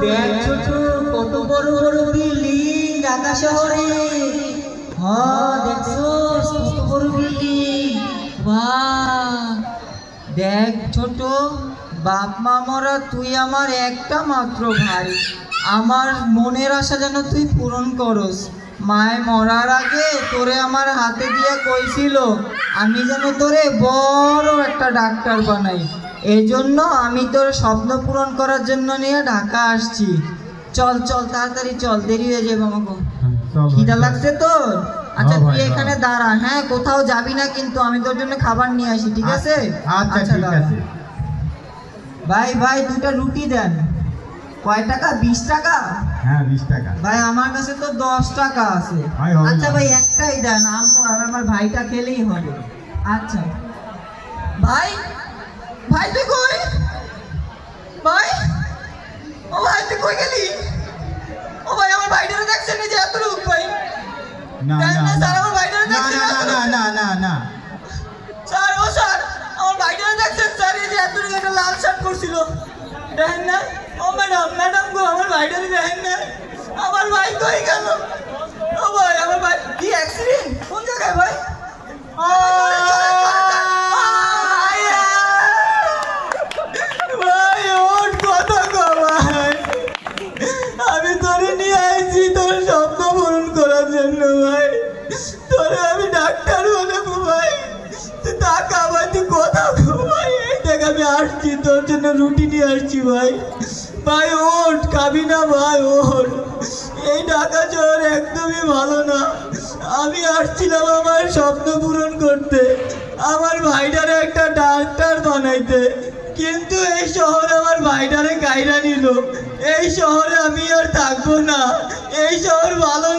দেখ ছোট কত বড় বড় বিল্ডিং ঢাকা শহরে হ্যাঁ দেখছ, কত বড় বিল্ডিং। বাহ। দেখ ছোট বাপ মা মরা, তুই আমার একটা মাত্র ভাই। আমার মনের আশা যেন তুই পূরণ করস। মায় মরার আগে তোরে আমার হাতে দিয়ে কইছিল, আমি যেন তোরে বড় একটা ডাক্তার বানাই। এই জন্য আমি তোর স্বপ্ন পূরণ করার জন্য নিয়ে ঢাকা আসছি। চল চল তাড়াতাড়ি চল দেরি হয়ে যাবে আমাকে খিদা লাগছে তোর? আচ্ছা হ্যাঁ তুই এখানে হ্যাঁ। দাঁড়া হ্যাঁ কোথাও যাবি না কিন্তু আমি তোর জন্য খাবার নিয়ে আসি ঠিক আছে? আচ্ছা ঠিক আছে। ভাই ভাই দুটা রুটি দেন। কয় টাকা? বিশ টাকা? হ্যাঁ বিশ টাকা। ভাই আমার কাছে তো দশ টাকা আছে। আচ্ছা ভাই একটাই দেন আমার ভাইটা খেলেই হবে। আচ্ছা। ভাই ভাই তুই কই? ভাই? ও ভাই তুই কই গেলি? ও ভাই আমার ভাইটারে দেখছেন যে এত লোক ভাই? না না স্যার, আমার ভাইটারে দেখছেন না না না না না স্যার ও স্যার আমার ভাইটারে দেখছেন স্যার এই যে এত লোক একটা লাল শার্ট করছিল দেখেন না? ও ম্যাডাম ম্যাডাম গো আমার ভাইটারে দেখেন না? আমার ভাই কই গেল? রুটি নিয়ে আসছি ভাই। ভাই, ওঠ, খাবি না ভাই, ওঠ। এই ঢাকা শহর একদমই ভালো না। আমি আসছিলাম আমার স্বপ্ন পূরণ করতে। আমার ভাইটারে একটা ডাক্তার বানাইতে। কিন্তু এই শহরে আমার ভাইটারে কাইরা নিল। এই শহরে আমি আর থাকব না। এই শহর ভালো